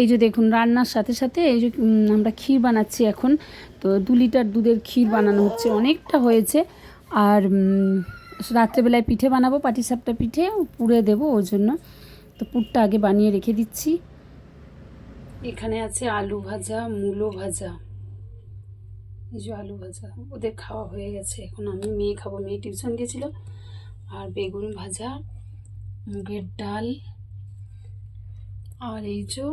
এই যে দেখুন, রান্নার সাথে সাথে এই যে আমরা ক্ষীর বানাচ্ছি এখন। তো দু লিটার দুধের ক্ষীর বানানো হচ্ছে, অনেকটা হয়েছে। আর রাত্রেবেলায় পিঠে বানাবো পাটিসাপটা পিঠে, পুড়ে দেবো ওই জন্য। তো পুরটা আগে বানিয়ে রেখে দিচ্ছি। এখানে আছে আলু ভাজা, মূলো ভাজা। এই যে আলু ভাজা, ওদের খাওয়া হয়ে গেছে। এখন আমি মেয়ে খাব, মেয়ে টিউশন গেছিল। আর বেগুন ভাজা, মুগের ডাল। আর এই যে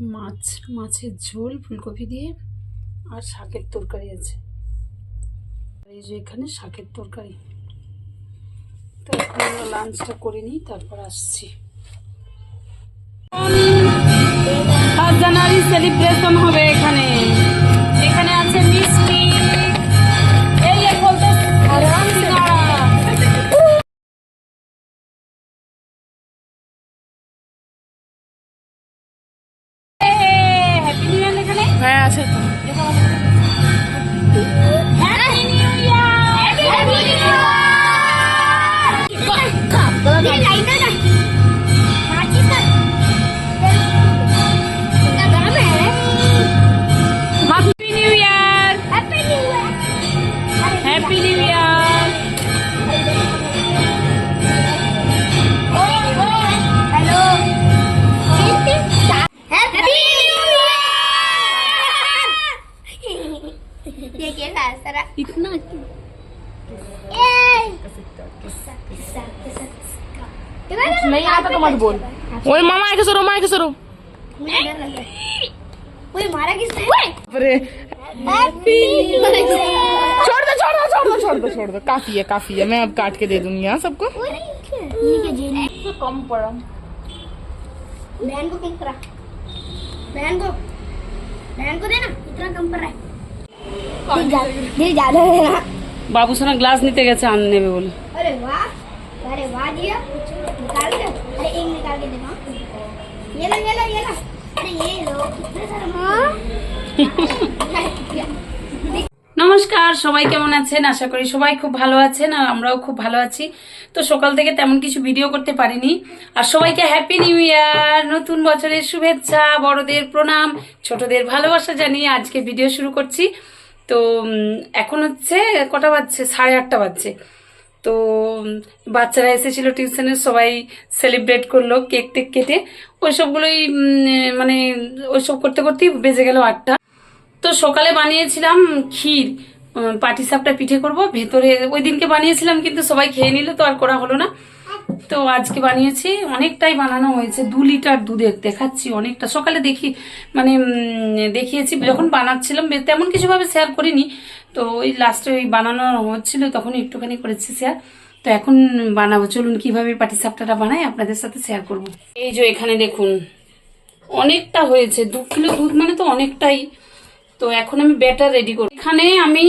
মাছ, মাছের ঝোল, ফুলকপি দিয়ে আর শাকের তরকারি আছে। এই যে এখানে শাকের তরকারি। তো এখন আমরা লাঞ্চটা করে নিই, তারপর আসছি। জানুয়ারি সেলিব্রেশন হবে এখানে। मार के सरो छोड़ दो छोड़ दो छोड़ दो छोड़ दो छोड़ दो। काफ़ी है काफ़ी है। मैं अब काट के दे दूँगी यहाँ सबको? कम को को। को देना इतना कम है। बाबू सर ग्लास नहीं थे से में बोले। अरे वाह अरे वाह दिया। निकाल के अरे एक निकाल के देना हाँ। নমস্কার, সবাই কেমন আছেন? আশা করি সবাই খুব ভালো আছেন আর আমরাও খুব ভালো আছি। তো সকাল থেকে তেমন কিছু ভিডিও করতে পারিনি। আর সবাইকে হ্যাপি নিউ ইয়ার নতুন বছরের শুভেচ্ছা, বড়দের প্রণাম, ছোটদের ভালোবাসা জানিয়ে আজকে ভিডিও শুরু করছি। তো এখন হচ্ছে কটা বাজছে? সাড়ে আটটা বাজছে। তো বাচ্চারা এসেছিল টিউশনে, সবাই সেলিব্রেট করল কেক টেক কেটে। ওইসবগুলোই মানে ওইসব করতে করতেই বেজে গেল আটটা। তো সকালে বানিয়েছিলাম ক্ষীর পাটি সাপটা পিঠে করব, ভেতরে ওই দিনকে বানিয়েছিলাম কিন্তু সবাই খেয়ে নিল, তো আর করা হলো না। তো আজকে বানিয়েছি, অনেকটাই বানানো হয়েছে, দু লিটার দুধের, দেখাচ্ছি অনেকটা। সকালে দেখি মানে দেখিয়েছি, যখন বানাচ্ছিলাম, তেমন কিছুভাবে শেয়ার করিনি। তো ওই লাস্টে ওই বানানো হচ্ছিল তখন একটুখানি করেছি শেয়ার তো এখন বানাবো। চলুন, কীভাবে পাটি সাপটাটা বানাই, আপনাদের সাথে শেয়ার করব। এই যে এখানে দেখুন, অনেকটা হয়েছে। দু কিলো দুধ মানে তো অনেকটাই। তো এখন আমি ব্যাটার রেডি করব। এখানে আমি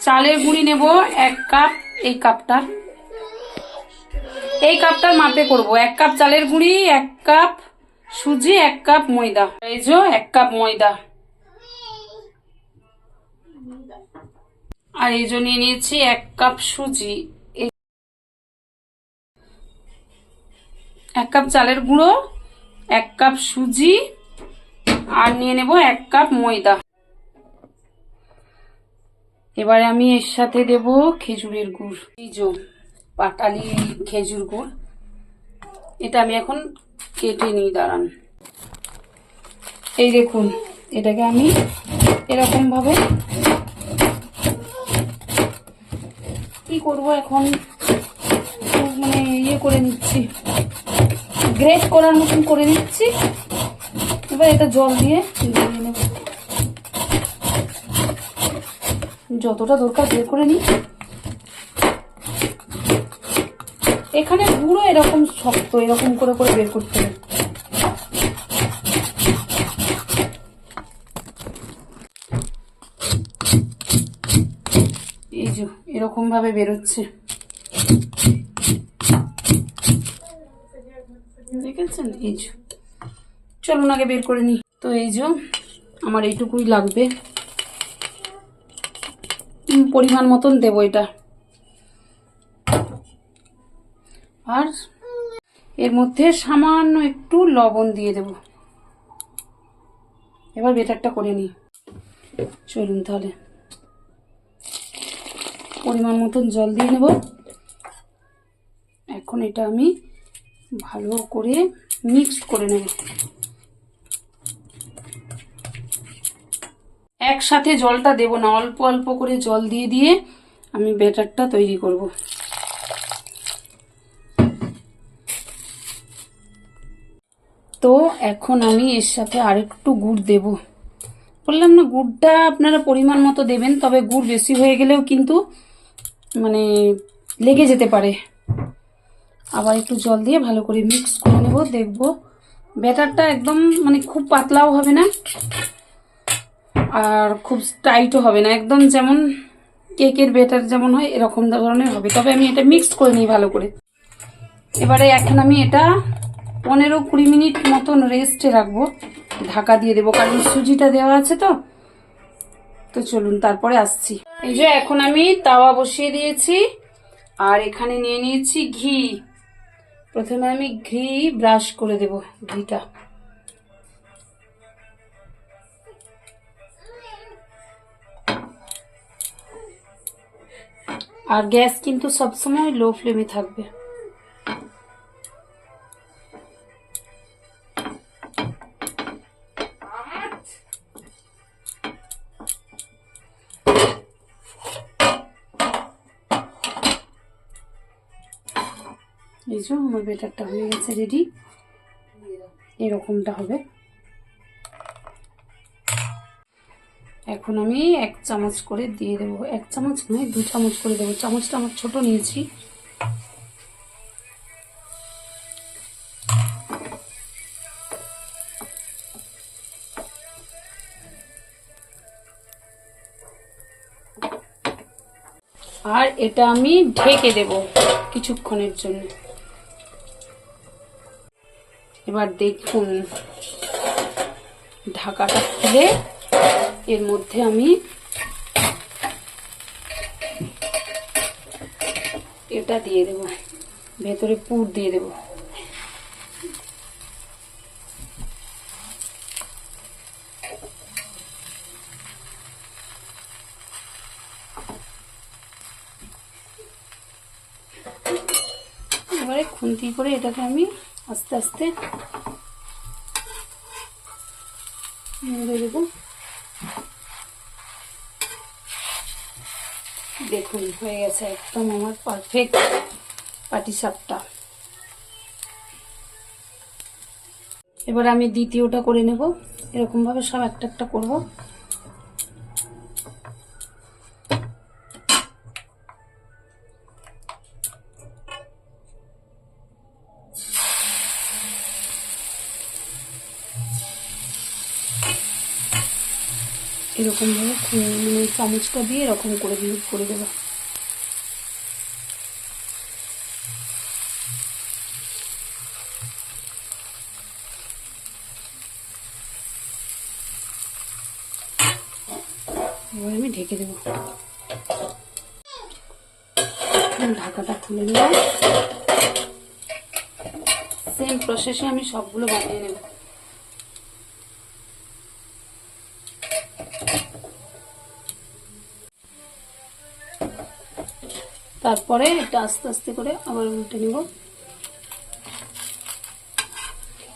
চালের গুঁড়ি নেব, এক কাপ এই কাপটা এই কাপটার মাপে করব। এক কাপ চালের গুঁড়ি, এক কাপ সুজি, এক কাপ ময়দা। এই যে, এক কাপ ময়দা। আর এই জন্য নিয়েছি এক কাপ সুজি। এক কাপ চালের গুঁড়ো, এক কাপ সুজি, আর নিয়ে নেব এক কাপ ময়দা। এবারে আমি এর সাথে দেব খেজুরের গুড়। এই যে পাটালি খেজুর গুড়, এটা আমি এখন কেটে নিই, দাঁড়ান। এই দেখুন, এটাকে আমি এরকম ভাবে কি করব এখন? মানে ইয়ে করে নিচ্ছি। গ্রেট করার মতন করে নিচ্ছি। এবার এটা জল দিয়ে নেব। যতটা দরকার বের করে নিই। এখানে পুরো এরকম শক্ত, এরকম করে করে বের করতে হবে। যে এরকম ভাবে বেরোচ্ছে। দেখেছেন? এই যে। চলুন আগে বের করে নিই। তো এই যে, আমার এইটুকুই লাগবে। পরিমাণ মতন দেবো এটা। আর এর মধ্যে সামান্য একটু লবণ দিয়ে দেব। এবার বেটারটা করে নিই। চলুন তাহলে। পরিমাণ মতন জল দিয়ে নেব। এখন এটা আমি ভালো করে মিক্স করে নেব। একসাথে জলটা দেব না, অল্প অল্প করে জল দিয়ে দিয়ে আমি ব্যাটারটা তৈরি করব। তো এখন আমি এর সাথে আরেকটু গুড় দেব। বললাম না, গুড়টা আপনারা পরিমাণ মতো দেবেন, তবে গুড় বেশি হয়ে গেলেও কিন্তু মানে লেগে যেতে পারে। আবার একটু জল দিয়ে ভালো করে মিক্স করে নেব, দেখব। ব্যাটারটা একদম মানে খুব পাতলাও হবে না আর খুব টাইটও হবে না। একদম যেমন কেকের ব্যাটার যেমন হয়, এরকম ধরনের হবে। তবে আমি এটা মিক্স করে নিই ভালো করে। এবারে এখন আমি এটা পনেরো কুড়ি মিনিট মতন রেস্টে রাখব। ঢাকা দিয়ে দেবো, কারণ সুজিটা দেওয়া আছে তো। তো চলুন, তারপরে আসছি। এই যে, এখন আমি তাওয়া বসিয়ে দিয়েছি, আর এখানে নিয়ে নিয়েছি ঘি। প্রথমে আমি ঘি ব্রাশ করে দেব, ঘিটা। আর গ্যাস কিন্তু সবসময় লো ফ্লেমে থাকবে। এই যে আমার বেটারটা হয়ে গেছে রেডি এরকমটা হবে। এখন আমি এক চামচ করে দিয়ে দেবো। এক চামচ নয়, দু চামচ করে দেবো। চামচটা আমার ছোট নিয়েছি। আর এটা আমি ঢেকে দেব কিছুক্ষণের জন্য। এবার দেখুন ঢাকাটা খুলে এর মধ্যে আমি এটা দিয়ে দেব, ভেতরে পুর দিয়ে দেব। এবারে খুন্তি করে এটাকে আমি আস্তে আস্তে। দেব দেখুন। হয়ে গেছে একদম আমার পারফেক্ট পাটি সাপটা এবার আমি দ্বিতীয়টা করে নেব। এরকম ভাবে সব একটা একটা করব। মানে চামচটা দিয়ে এরকম করে দিয়ে করে দেবো। এবার আমি ঢেকে দেবো। ঢাকাটা খুলে নিলাম। সেম প্রসেসে আমি সবগুলো বানিয়ে নেব। তারপরে এটা আস্তে আস্তে করে আবার উল্টে নিব।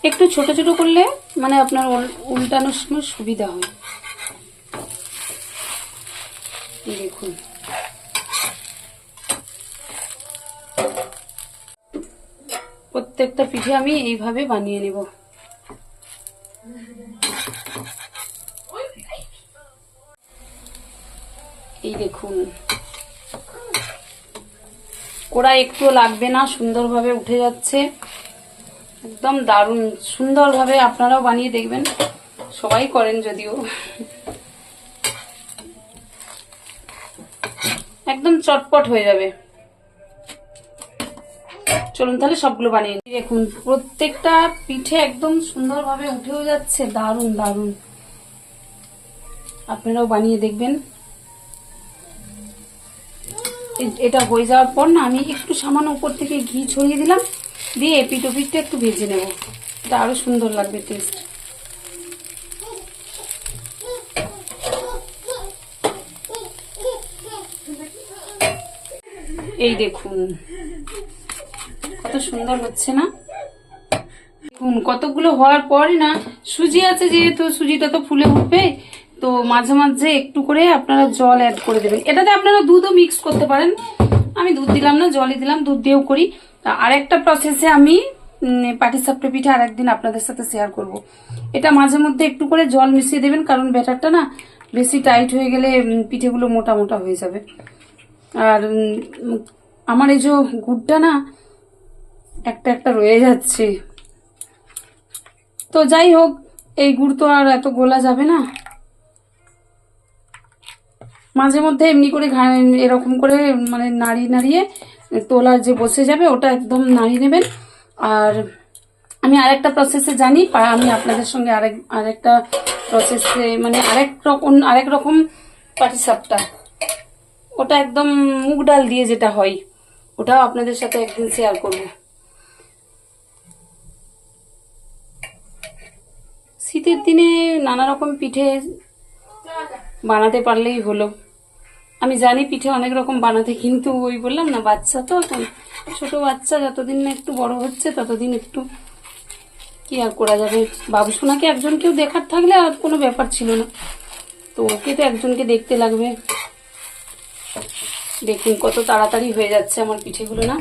একটু ছোট ছোট করলে মানে আপনার উল্টানোর সময় সুবিধা হয়। দেখুন। প্রত্যেকটা পিঠে আমি এইভাবে বানিয়ে নেব। এই দেখুন। কোড়া একটু লাগবে না, সুন্দরভাবে উঠে যাচ্ছে। একদম দারুণ, সুন্দরভাবে আপনারাও বানিয়ে দেখবেন। সবাই করেন যদিও। একদম চটপট হয়ে যাবে। চলুন তাহলে সবগুলো বানিয়ে। দেখুন, প্রত্যেকটা পিঠে একদম সুন্দরভাবে উঠেও যাচ্ছে। দারুণ দারুণ। আপনারাও বানিয়ে দেখবেন। এটা হয়ে যাওয়ার পর না আমি একটু সামান্য উপর থেকে ঘি ছড়িয়ে দিলাম, দিয়ে এপিটোপিটটা একটু ভেজে নেব। এটা আরও সুন্দর লাগবে টেস্ট এই দেখুন, কত সুন্দর হচ্ছে না? দেখুন, কতগুলো হওয়ার পরে না, সুজি আছে যেহেতু, সুজিটা তো ফুলে উঠবে তো মাঝে মাঝে একটু করে আপনারা জল অ্যাড করে দেবেন। এটাতে আপনারা দুধও মিক্স করতে পারেন। আমি দুধ দিলাম না, জলই দিলাম, দুধ দিয়েও করি। তা আরেকটা প্রসেসে আমি পাটিসাপটা পিঠে আর একদিন আপনাদের সাথে শেয়ার করব। এটা মাঝে মধ্যে একটু করে জল মিশিয়ে দেবেন, কারণ ব্যাটারটা না বেশি টাইট হয়ে গেলে পিঠেগুলো মোটা মোটা হয়ে যাবে। আর আমার এই যে গুড়টা না, একটা একটা রয়ে যাচ্ছে। তো যাই হোক, এই গুড় তো আর এত গোলা যাবে না। মাঝে মধ্যে এমনি করে এরকম করে মানে নাড়িয়ে নাড়িয়ে তোলা যে বসে যাবে, ওটা একদম নাড়িয়ে নেবেন। আর আমি আরেকটা প্রসেসে জানি আমি আপনাদের সঙ্গে আরেক আরেকটা প্রসেসে মানে আরেক রকম আরেক রকম পাটিসাপটা। ওটা একদম মুগ ডাল দিয়ে যেটা হয়, ওটাও আপনাদের সাথে একদিন শেয়ার করব। শীতের দিনে নানা রকম পিঠে বানাতে পারলেই হলো। আমি জানি পিঠে অনেক রকম বানাতে, কিন্তু ওই বললাম না, বাচ্চা তো, এখন ছোট বাচ্চা যতদিন না একটু বড় হচ্ছে, ততদিন একটু কি আর করা যাবে? বাবু সোনাকে একজন কেউ দেখার থাকলে আর কোনো ব্যাপার ছিল না। তো ওকে তো একজনকে দেখতে লাগবে। দেখুন কত তাড়াতাড়ি হয়ে যাচ্ছে আমার পিঠেগুলো না।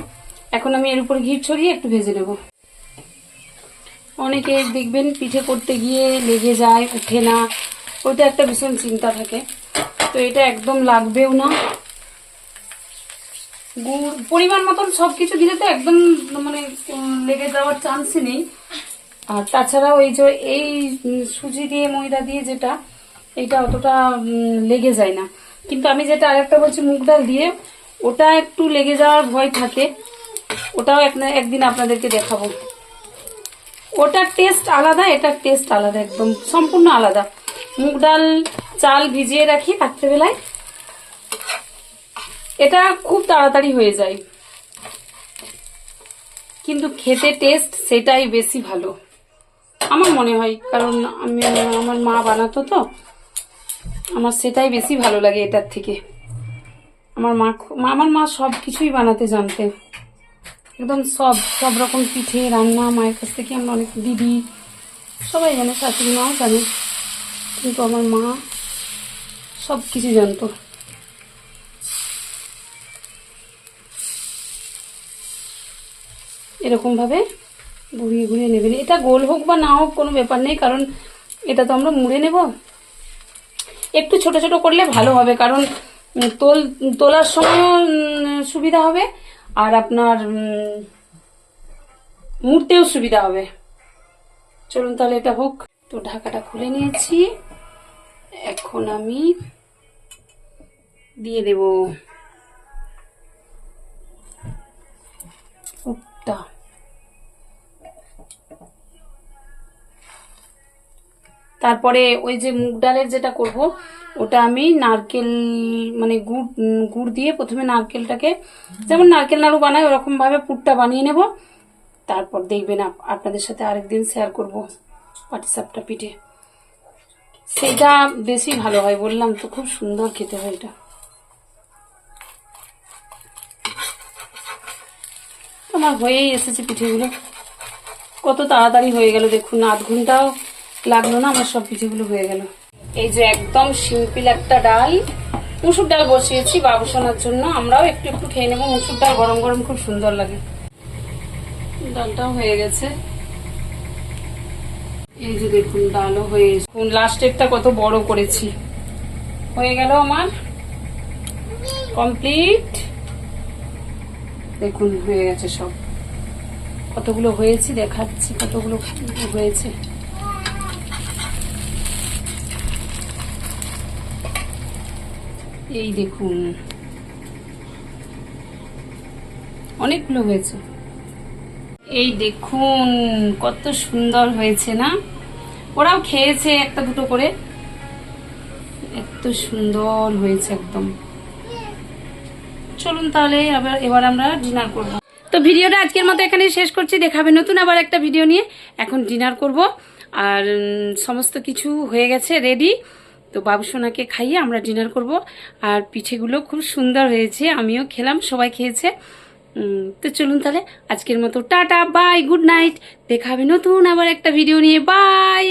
এখন আমি এর উপর ঘি ছড়িয়ে একটু ভেজে নেব। অনেকে দেখবেন পিঠে করতে গিয়ে লেগে যায়, উঠে না। ওইটা একটা ভীষণ চিন্তা থাকে। তো এটা একদম লাগবেও না। গুড়, পরিমাণ মতন সব কিছু দিলে তো একদম মানে লেগে যাওয়ার চান্সই নেই। আর তাছাড়াও ওই যে, এই সুজি দিয়ে, ময়দা দিয়ে যেটা, এটা অতটা লেগে যায় না। কিন্তু আমি যেটা আরেকটা বলছি, মুগ ডাল দিয়ে, ওটা একটু লেগে যাওয়ার ভয় থাকে। ওটাও একদিন আপনাদেরকে দেখাবো। ওটার টেস্ট আলাদা, এটার টেস্ট আলাদা একদম, সম্পূর্ণ আলাদা। মুগ ডাল চাল ভিজিয়ে রাখি রাত্রেবেলায়। এটা খুব তাড়াতাড়ি হয়ে যায়। কিন্তু খেতে টেস্ট সেটাই বেশি ভালো। আমার মনে হয়, কারণ আমি, আমার মা বানাতো তো, আমার সেটাই বেশি ভালো লাগে এটার থেকে। আমার মা আমার মা সব কিছুই বানাতে জানতেন একদম সব সব রকম পিঠে, রান্না, মায়ের কাছ থেকে আমরা অনেক দিদি, সবাই জানে শাশুড়ি মাও জানে। কিন্তু আমার মা সব কিছু জানতো। এরকমভাবে ঘুরিয়ে ঘুরিয়ে নেবেন এটা গোল হোক বা না হোক কোনো ব্যাপার নেই কারণ এটা তো আমরা মুড়ে নেব। একটু ছোট ছোট করলে ভালো হবে কারণ তোল তোলার সময়ও উম, সুবিধা হবে আর আপনার মুড়তেও সুবিধা হবে। চলুন তাহলে এটা হোক। তো ঢাকাটা খুলে নিয়েছি। এখন আমি দিয়ে দেব। তারপরে ওই যে মুগ ডালের যেটা করব, ওটা আমি নারকেল মানে গুড় গুড় দিয়ে প্রথমে নারকেলটাকে, যেমন নারকেল নাড়ু বানাই ওরকম ভাবে পুরটা বানিয়ে নেব। তারপর দেখবেন আপনাদের সাথে আরেকদিন শেয়ার করব পাটিসাপটা পিঠে। সেটা বেশি ভালো হয়, বললাম তো, খুব সুন্দর খেতে হয় এটা। আমার হয়েই এসেছে পিঠেগুলো। কত তাড়াতাড়ি হয়ে গেল, দেখুন, আধ ঘন্টাও লাগল না, আমার সব পিঠেগুলো হয়ে গেল। এই যে একদম সিম্পল একটা ডাল, মুসুর ডাল বসিয়েছি বাবুসোনার জন্য, আমরাও একটু একটু খেয়ে নেব, মুসুর ডাল গরম গরম খুব সুন্দর লাগে। ডালটাও হয়ে গেছে। এই যে দেখুন, ডালও হয়ে গেছে লাস্টেরটা কত বড় করেছি। হয়ে গেল আমার কমপ্লিট দেখুন, হয়ে গেছে সব। কতগুলো হয়েছে দেখাচ্ছি, কতগুলো হয়েছে। এই দেখুন, অনেকগুলো হয়েছে। এই দেখুন, কত সুন্দর হয়েছে না? ওরাও খেয়েছে একটা দুটো করে। এত সুন্দর হয়েছে একদম। চলুন তাহলে এবার আমরা ডিনার করব। তো ভিডিওটা আজকের মতো এখানেই শেষ করছি। দেখাবে নতুন আবার একটা ভিডিও নিয়ে। এখন ডিনার করব। আর সমস্ত কিছু হয়ে গেছে রেডি তো বাবুসোনাকে খাইয়ে আমরা ডিনার করব। আর পিঠেগুলো খুব সুন্দর হয়েছে। আমিও খেলাম, সবাই খেয়েছে। তো চলুন তাহলে আজকের মতো টাটা বাই গুড নাইট দেখাবে নতুন আবার একটা ভিডিও নিয়ে। বাই